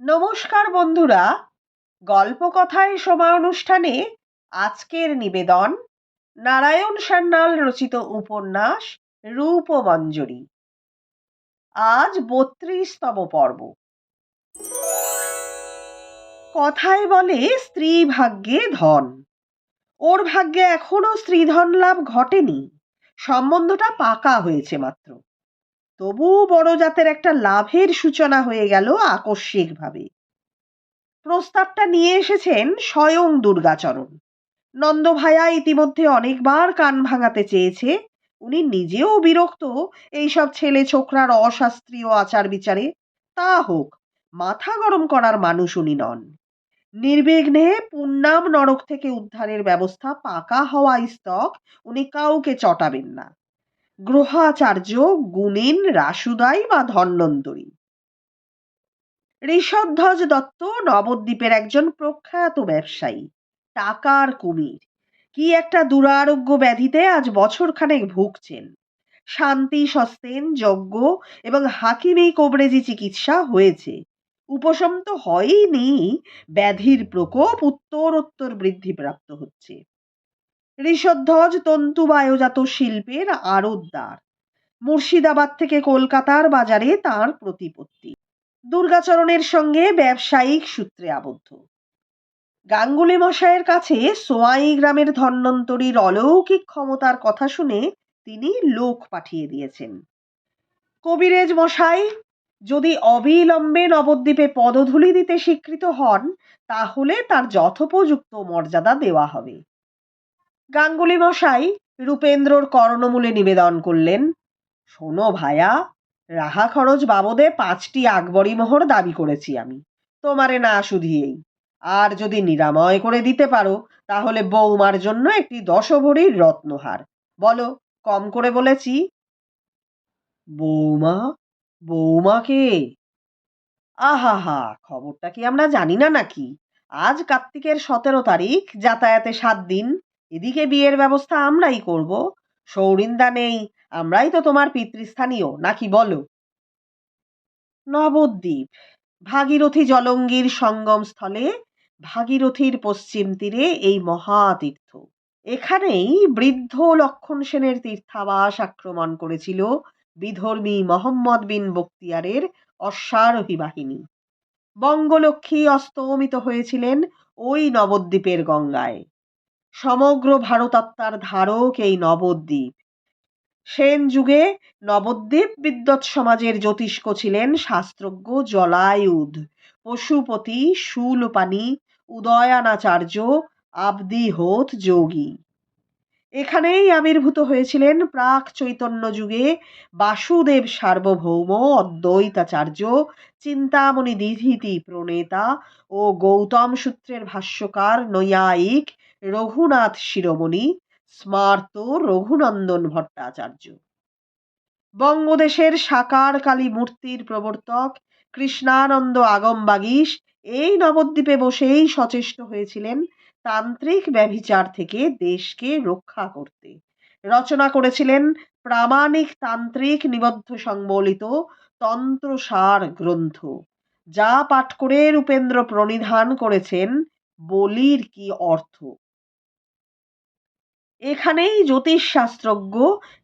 নমস্কার বন্ধুরা গল্প কথায় সময় অনুষ্ঠানে আজকের নিবেদন, নারায়ণ সান্যাল রচিত উপন্যাস, রূপমঞ্জরি। আজ বত্রিশতম পর্ব। কথায় বলে স্ত্রী ভাগ্যে ধন। ওর ভাগ্যে এখনও স্ত্রীধন লাভ ঘটেনি। সম্বন্ধটা পাকা হয়েছে মাত্র। তবু বড় জাতের একটা লাভের সূচনা হয়ে গেল আকস্মিকভাবে। প্রস্তাবটা নিয়ে এসেছেন স্বয়ং দুর্গাচরণ। নন্দ ভায়া ইতিমধ্যে অনেকবার কান ভাঙাতে চেয়েছে। উনি নিজেও বিরক্ত এইসব ছেলে ছোকরার অশাস্ত্রীয় আচার বিচারে তা হোক, মাথা গরম করার মানুষ উনি নন। নির্বিঘ্নে পুণ্যাম নরক থেকে উদ্ধারের ব্যবস্থা পাকা হওয়া স্তক, উনি কাউকে চটাবেন না। গ্রহাচার্য গুণেন রাসুদাই বা ধন্বন্তরী। ঋষধ্বজ দত্ত নবদ্বীপের একজন প্রখ্যাত ব্যবসায়ী, টাকার কুমির। কি একটা দুরারোগ্য ব্যাধিতে আজ বছরখানেক ভুগছেন। শান্তি সস্তেন যজ্ঞ এবং হাকিমি কবরেজি চিকিৎসা হয়েছে। উপশম তো হয়নি ব্যাধির প্রকোপ উত্তরোত্তর বৃদ্ধিপ্রাপ্ত হচ্ছে। ঋষধ্বজ তন্তুবায়ুজাত শিল্পের আড়তদার মুর্শিদাবাদ থেকে কলকাতার বাজারে তার প্রতিপত্তি। দুর্গাচরণের সঙ্গে ব্যবসায়িক সূত্রে আবদ্ধ। গাঙ্গুলি মশাইয়ের কাছে সোয়াই গ্রামের ধন্বন্তরীর অলৌকিক ক্ষমতার কথা শুনে তিনি লোক পাঠিয়ে দিয়েছেন। কবিরেজ মশাই, যদি অবিলম্বে নবদ্বীপে পদধূলি দিতে স্বীকৃত হন, তাহলে তার যথোপযুক্ত মর্যাদা দেওয়া হবে। গাঙ্গুলি মশাই রূপেন্দ্রর কর্ণমূলে নিবেদন করলেন, শোনো ভায়া, রাহা খরচ বাবদে পাঁচটি আকবরী মোহর দাবি করেছি আমি, তোমারে না শুধিয়েই। আর যদি নিরাময় করে দিতে পারো, তাহলে বৌমার জন্য একটি দশভরির রত্নহার। বলো, কম করে বলেছি? বৌমা, বৌমাকে? আহা খবরটা কি আমরা জানি না নাকি? আজ কার্তিকের সতেরো তারিখ, যাতায়াতে সাত দিন। এদিকে বিয়ের ব্যবস্থা আমরাই করব। সৌরিন্দা নেই, আমরাই তো তোমার পিতৃস্থানীয়, নাকি বলো? নবদ্বীপ, ভাগীরথী জলঙ্গির সঙ্গম স্থলে ভাগীরথীর পশ্চিম তীরে এই মহাতীর্থ। এখানেই বৃদ্ধ লক্ষণ সেনের তীর্থাবাস আক্রমণ করেছিল বিধর্মী মোহাম্মদ বিন বক্তিয়ারের অশ্বারোহী বাহিনী। বঙ্গলক্ষ্মী অস্তমিত হয়েছিলেন ওই নবদ্বীপের গঙ্গায়। সমগ্র ভারতাত্মার ধারক এই নবদ্বীপ। সেন যুগে নবদ্বীপ বিদ্যৎ সমাজের জ্যোতিষ্ক ছিলেন শাস্ত্রজ্ঞ জলায়ুধ। পশুপতি, শূলপাণি, উদয়ানাচার্য আবদি হোত যোগী। এখানেই আবির্ভূত হয়েছিলেন প্রাক চৈতন্য যুগে বাসুদেব সার্বভৌম, অদ্বৈতাচার্য চিন্তামণি দিধিতি প্রণেতা ও গৌতম সূত্রের ভাষ্যকার নৈয়ায়িক রঘুনাথ শিরোমণি, স্মার্ত রঘুনন্দন ভট্টাচার্য। বঙ্গদেশের সাকার কালী মূর্তির প্রবর্তক কৃষ্ণানন্দ আগমবাগীশ এই নবদ্বীপে বসেই সচেষ্ট হয়েছিলেন তান্ত্রিক ব্যভিচার থেকে দেশকে রক্ষা করতে। রচনা করেছিলেন প্রামাণিক তান্ত্রিক নিবদ্ধ সংবলিত তন্ত্রসার গ্রন্থ, যা পাঠ করে রূপেন্দ্র প্রণিধান করেছেন বলির কি অর্থ? এখানেই জ্যোতিষশাস্ত্রজ্ঞ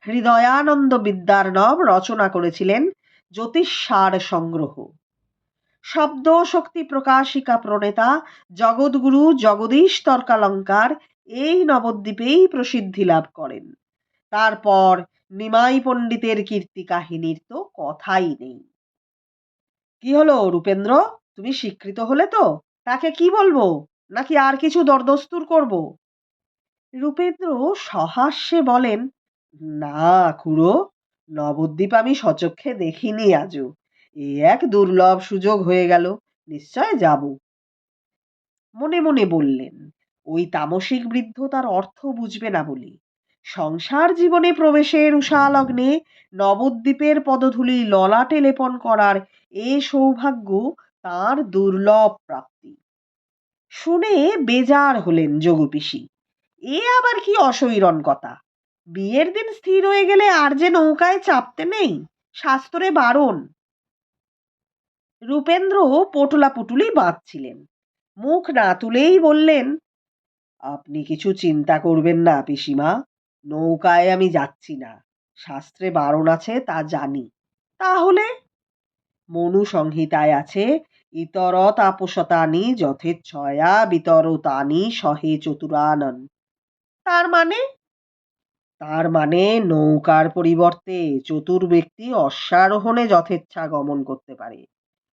হৃদয়ানন্দ বিদ্যার্ণব রচনা করেছিলেন জ্যোতিষসার সংগ্রহ। শব্দ শক্তি প্রকাশিকা প্রণেতা জগৎগুরু জগদীশ তর্কালঙ্কার এই নবদ্বীপেই প্রসিদ্ধি লাভ করেন। তারপর নিমাই পণ্ডিতের কীর্তি কাহিনীর তো কথাই নেই। কি হলো রূপেন্দ্র? তুমি স্বীকৃত হলে তো? তাকে কি বলব? নাকি আর কিছু দরদস্তুর করব? রূপেন্দ্র সহাস্যে বলেন, না খুড়ো, নবদ্বীপ আমি সচক্ষে দেখিনি আজও। এ এক দুর্লভ সুযোগ হয়ে গেল, নিশ্চয় যাব। মনে মনে বললেন, ওই তামসিক বৃদ্ধ তার অর্থ বুঝবে না বলি। সংসার জীবনে প্রবেশের উষালগ্নে নবদ্বীপের পদধূলি ললাটে লেপন করার এ সৌভাগ্য তার দুর্লভ প্রাপ্তি। শুনে বেজার হলেন যোগপিসি। এ আবার কি অসৈরন কথা? বিয়ের দিন স্থির হয়ে গেলে আর যে নৌকায় চাপতে নেই, শাস্ত্রে বারণ। রূপেন্দ্র পোটলা পুটুলি বাঁধছিলেন। মুখ না তুলেই বললেন, আপনি কিছু চিন্তা করবেন না পিসিমা, নৌকায় আমি যাচ্ছি না। শাস্ত্রে বারণ আছে তা জানি। তাহলে? মনু সংহিতায় আছে ইতর তাপসতানি যথেচ্ছয়া বিতরতানি সহে চতুরানন। তার মানে? তার মানে নৌকার পরিবর্তে চতুর ব্যক্তি অশ্বারোহণে যথেচ্ছা গমন করতে পারে।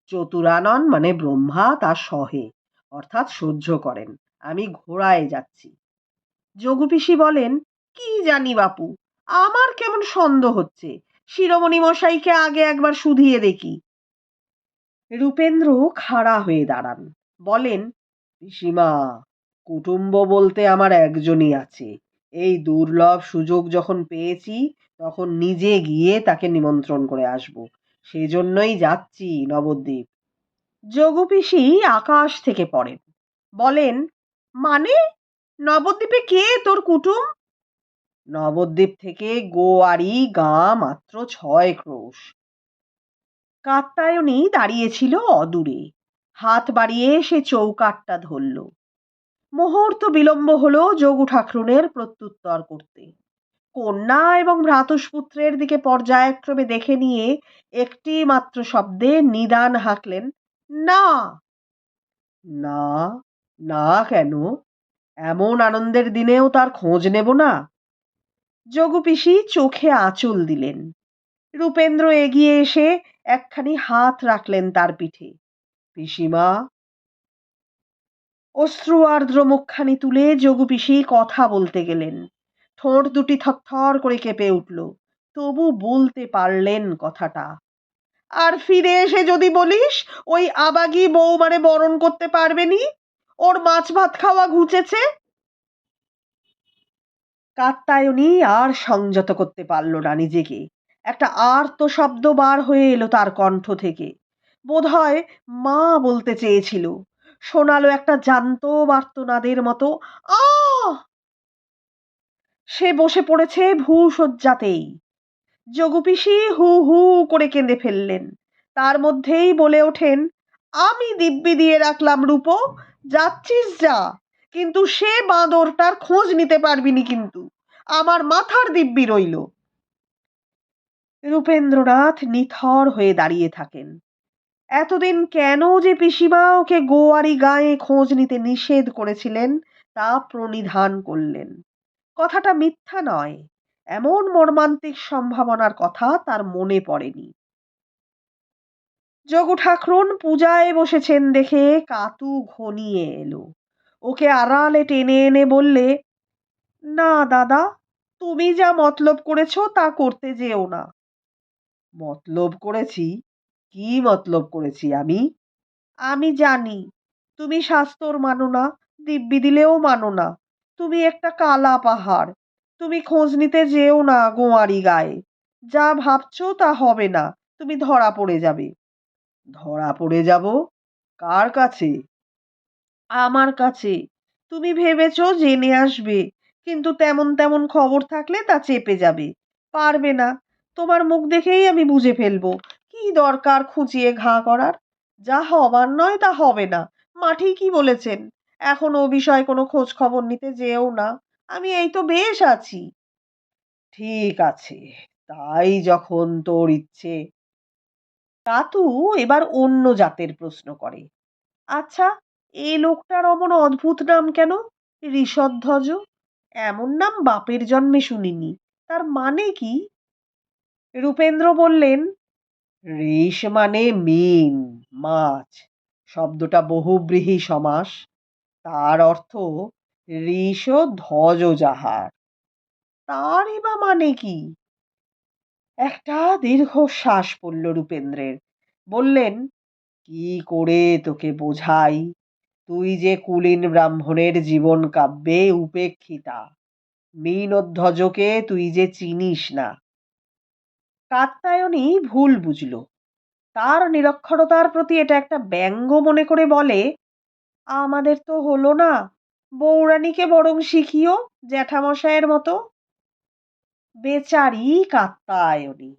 চতুরানন মানে ব্রহ্মা তা সহে, অর্থাৎ সহ্য করেন। আমি ঘোড়ায় যাচ্ছি। যোগুপিসি বলেন, কি জানি বাপু, আমার কেমন সন্দেহ হচ্ছে? শিরোমণি মশাইকে আগে একবার শুধিয়ে দেখি। রূপেন্দ্র খাড়া হয়ে দাঁড়ান। বলেন, পিসিমা কুটুম্ব বলতে আমার একজনই আছে। এই দুর্লভ সুযোগ যখন পেয়েছি, তখন নিজে গিয়ে তাকে নিমন্ত্রণ করে আসব। সেজন্যই যাচ্ছি, নবদ্বীপ। যোগপিসি আকাশ থেকে পড়েন। বলেন মানে? নবদ্বীপে কে তোর কুটুম? নবদ্বীপ থেকে গোয়ারি গাঁ মাত্র ছয় ক্রোশ। কাত্তায়নী দাঁড়িয়েছিল অদূরে। হাত বাড়িয়ে সে চৌকাঠটা ধরল। মুহূর্ত বিলম্ব হলো যোগু ঠাকরুনের প্রত্যুত্তর করতে। কন্যা এবং ভ্রাতুষ্পুত্রের দিকে পর্যায়ক্রমে দেখে নিয়ে একটি মাত্র শব্দে নিদান হাঁকলেন, না! না? না কেন? এমন আনন্দের দিনেও তার খোঁজ নেব না? যোগু পিসি চোখে আঁচল দিলেন। রূপেন্দ্র এগিয়ে এসে একখানি হাত রাখলেন তার পিঠে। পিসিমা অশ্রু আর্দ্র মুখখানি তুলে যোগু পিসি কথা বলতে গেলেন। ঠোঁট দুটি থরথর করে কেঁপে উঠল। তবু বলতে পারলেন কথাটা। আর ফিরে এসে যদি বলিস, ওই আবাগি বৌমারে বরণ করতে পারবেনি? ওর মাছ ভাত খাওয়া ঘুচেছে? কাত্তায়নী আর সংযত করতে পারল না নিজেকে। একটা আর তো শব্দ বার হয়ে এলো তার কণ্ঠ থেকে। বোধহয় মা বলতে চেয়েছিল শোনালো একটা জান্ত বার্তনাদের মতো। সে বসে পড়েছে ভূশয্যাতেই যোগুপিসি হু হু করে কেঁদে ফেললেন। তার মধ্যেই বলে ওঠেন, আমি দিব্যি দিয়ে রাখলাম রূপো, যাচ্ছিস যা, কিন্তু সে বাঁদরটার খোঁজ নিতে পারবিনি কিন্তু। আমার মাথার দিব্যি রইল। রূপেন্দ্রনাথ নিথর হয়ে দাঁড়িয়ে থাকেন। এতদিন কেন যে পিসিমা ওকে গোয়ারি গায়ে খোঁজ নিতে নিষেধ করেছিলেন, তা প্রণিধান করলেন। কথাটা মিথ্যা নয়। এমন মর্মান্তিক সম্ভাবনার কথা তার মনে পড়েনি। যোগু ঠাকরুন পূজায় বসেছেন দেখে কাতু ঘনিয়ে এলো। ওকে আড়ালে টেনে এনে বললে, না, দাদা, তুমি যা মতলব করেছ তা করতে যেও না। মতলব করেছি? কি মতলব করেছি আমি? আমি জানি, তুমি শাস্তর মানো না, দিব্যি দিলেও মানো না। তুমি একটা কালা পাহাড়, তুমি খোঁজ নিতে যেও না গোয়ারি গায়ে। যা ভাবছ তা হবে না, তুমি ধরা পড়ে যাবে। ধরা পড়ে যাব? কার কাছে? আমার কাছে। তুমি ভেবেছ জেনে আসবে, কিন্তু তেমন তেমন খবর থাকলে তা চেপে যাবে। পারবে না, তোমার মুখ দেখেই আমি বুঝে ফেলব। কি দরকার খুঁচিয়ে ঘা করার? যা হবার নয় তা হবে না। মাঠি কি বলেছেন। এখন ও বিষয়ে কোনো খোঁজ খবর নিতে যেও না। আমি এই তো বেশ আছি। ঠিক আছে, তাই যখন তোর ইচ্ছে। কাতু এবার অন্য জাতের প্রশ্ন করে। আচ্ছা এই লোকটার অমন অদ্ভুত নাম কেন? ঋষধ্বজ? এমন নাম বাপের জন্মে শুনিনি। তার মানে কি? রূপেন্দ্র বললেন ঋষ মানে মিন, মাছ, শব্দটা বহুব্রীহি সমাস। তার অর্থ ঋষ ধ্বজ যাহার। তারই বা মানে কি? একটা দীর্ঘশ্বাস পড়ল রূপেন্দ্রের। বললেন, কি করে তোকে বোঝাই? তুই যে কুলীন ব্রাহ্মণের জীবন কাব্যে উপেক্ষিতা। মীনধ্বজকে তুই যে চিনিস না কাত্তায়নী ভুল বুঝল। তার নিরক্ষরতার প্রতি এটা একটা ব্যঙ্গ মনে করে বলে, আমাদের তো হলো না বৌরানীকে বরং শিখিও জ্যাঠামশায়ের মতো। বেচারি কাত্তায়নী